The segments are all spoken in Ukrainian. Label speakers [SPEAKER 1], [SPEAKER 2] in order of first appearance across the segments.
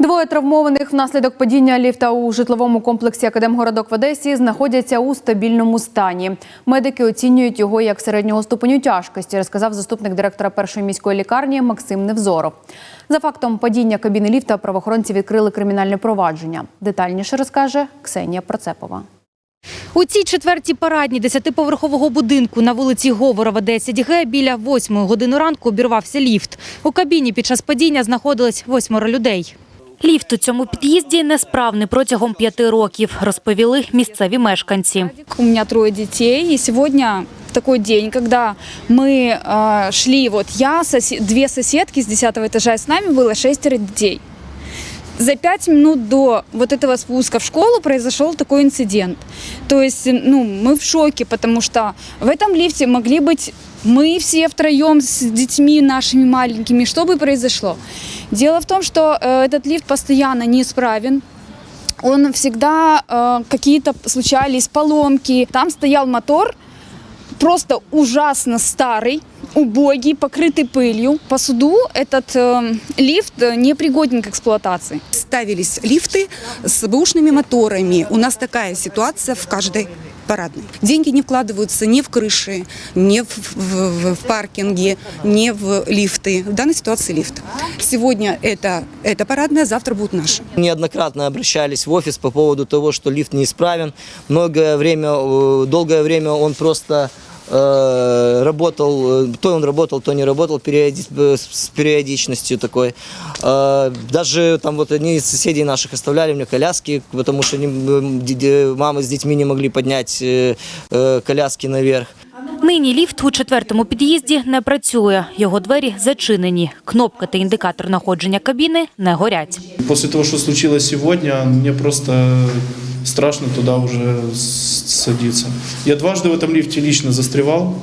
[SPEAKER 1] Двоє травмованих внаслідок падіння ліфта у житловому комплексі Академгородок в Одесі знаходяться у стабільному стані. Медики оцінюють його як середнього ступеню тяжкості, розказав заступник директора першої міської лікарні Максим Невзоров. За фактом падіння кабіни ліфта правоохоронці відкрили кримінальне провадження. Детальніше розкаже Ксенія Процепова.
[SPEAKER 2] У цій четвертій парадні десятиповерхового будинку на вулиці Говорова, 10Г біля 8 години ранку обірвався ліфт. У кабіні під час падіння знаходилось восьмеро людей. Ліфт у цьому під'їзді несправний протягом п'яти років, розповіли місцеві мешканці.
[SPEAKER 3] У меня трое детей, и сегодня такой день, когда мы э, шли, вот я, сосе- две соседки с 10 этажа, и с нами было шестеро детей. За пять минут до вот этого спуска в школу произошел такой инцидент. То есть, ну, мы в шоке, потому что в этом лифте могли быть мы все втроем с детьми нашими маленькими. Что бы произошло? Дело в том, что э, этот лифт постоянно неисправен, он всегда э, какие-то случались поломки. Там стоял мотор, просто ужасно старый, Убогий, покрытый пылью. По суду этот э, лифт э, непригоден к эксплуатации.
[SPEAKER 4] ставились лифты с бэушными моторами. У нас такая ситуация в каждой парадной. Деньги не вкладываются ни в крыши, ни в, в- в паркинге, ни в лифты. В данной ситуации лифт. Сегодня это, это парадная, завтра будет наша.
[SPEAKER 5] Неоднократно обращались в офис по поводу того, что лифт неисправен. Многое время, э, долгое время он просто работал, э, то он работал, то не работал периоди- э, с периодичностью такой. Э, Даже там вот одни из соседей наших оставляли мне коляски, потому что они, э, д- д- мамы с детьми не могли поднять э, э, коляски наверх.
[SPEAKER 2] Нині ліфт у четвертому під'їзді не працює. Його двері зачинені. Кнопка та індикатор находження кабіни не горять.
[SPEAKER 6] После того, что случилось сегодня, мне просто страшно туда уже с- садиться. Я дважды в этом лифте лично застревал,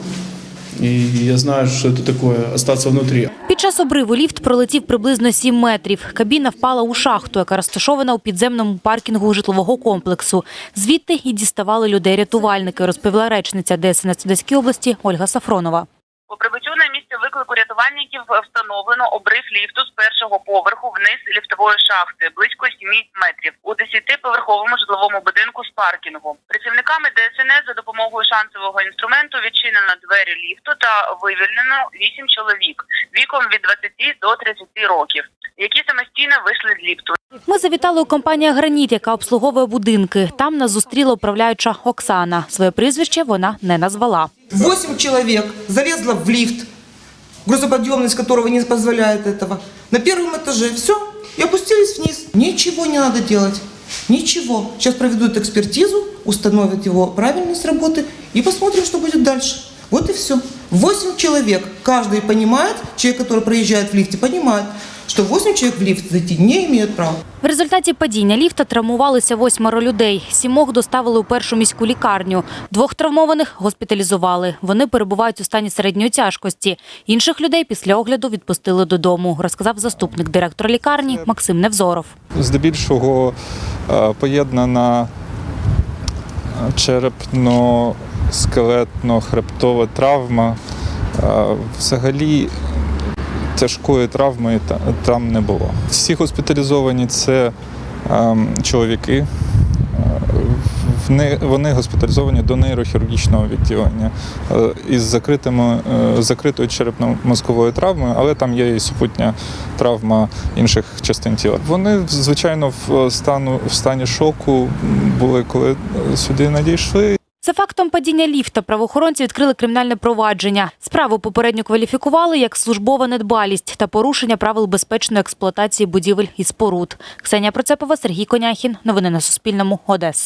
[SPEAKER 6] и я знаю, что это такое остаться внутри.
[SPEAKER 2] Під час обриву ліфт пролетів приблизно 7 метрів. Кабіна впала у шахту, яка розташована у підземному паркінгу житлового комплексу. Звідти і діставали людей рятувальники, розповіла речниця ДСНС Одеській області Ольга Сафронова.
[SPEAKER 7] Рятувальників встановлено обрив ліфту з першого поверху вниз ліфтової шахти близько 7 метрів у 10-поверховому житловому будинку з паркінгу. Працівниками ДСНС за допомогою шансового інструменту відчинено двері ліфту та вивільнено 8 чоловік віком від 20 до 30 років, які самостійно вийшли з ліфту.
[SPEAKER 2] Ми завітали у компанія Граніт, яка обслуговує будинки. Там нас зустріла управляюча Оксана. Своє прізвище вона не назвала.
[SPEAKER 8] Восемь человек залезло в лифт, грузоподъемность которого не позволяет этого, на первом этаже. Все, и опустились вниз. Ничего не надо делать. Ничего. Сейчас проведут экспертизу, установят его правильность работы и посмотрим, что будет дальше. Вот и все. Восемь человек. Каждый понимает, человек, который проезжает в лифте, понимает, что восемь человек в лифт зайти не имеют права.
[SPEAKER 2] В результаті падіння ліфта травмувалися восьмеро людей. Сімох доставили у першу міську лікарню. Двох травмованих госпіталізували. Вони перебувають у стані середньої тяжкості. Інших людей після огляду відпустили додому, розказав заступник директора лікарні Максим Невзоров.
[SPEAKER 9] здебільшого е, поєднана е, черепно-скелетно-хребтова травма. Е, Взагалі тяжкої травми та- там не було. Всі госпіталізовані це ем, чоловіки. Е, Вони госпіталізовані до нейрохірургічного відділення е, із закритими, е, закритою черепно-мозковою травмою, але там є і супутня травма інших частин тіла. Вони, звичайно, в, стану, в стані шоку були, коли сюди надійшли.
[SPEAKER 2] За фактом падіння ліфта правоохоронці відкрили кримінальне провадження. Справу попередньо кваліфікували як службова недбалість та порушення правил безпечної експлуатації будівель і споруд. Ксенія Процепова, Сергій Коняхін. Новини на Суспільному. Одеса.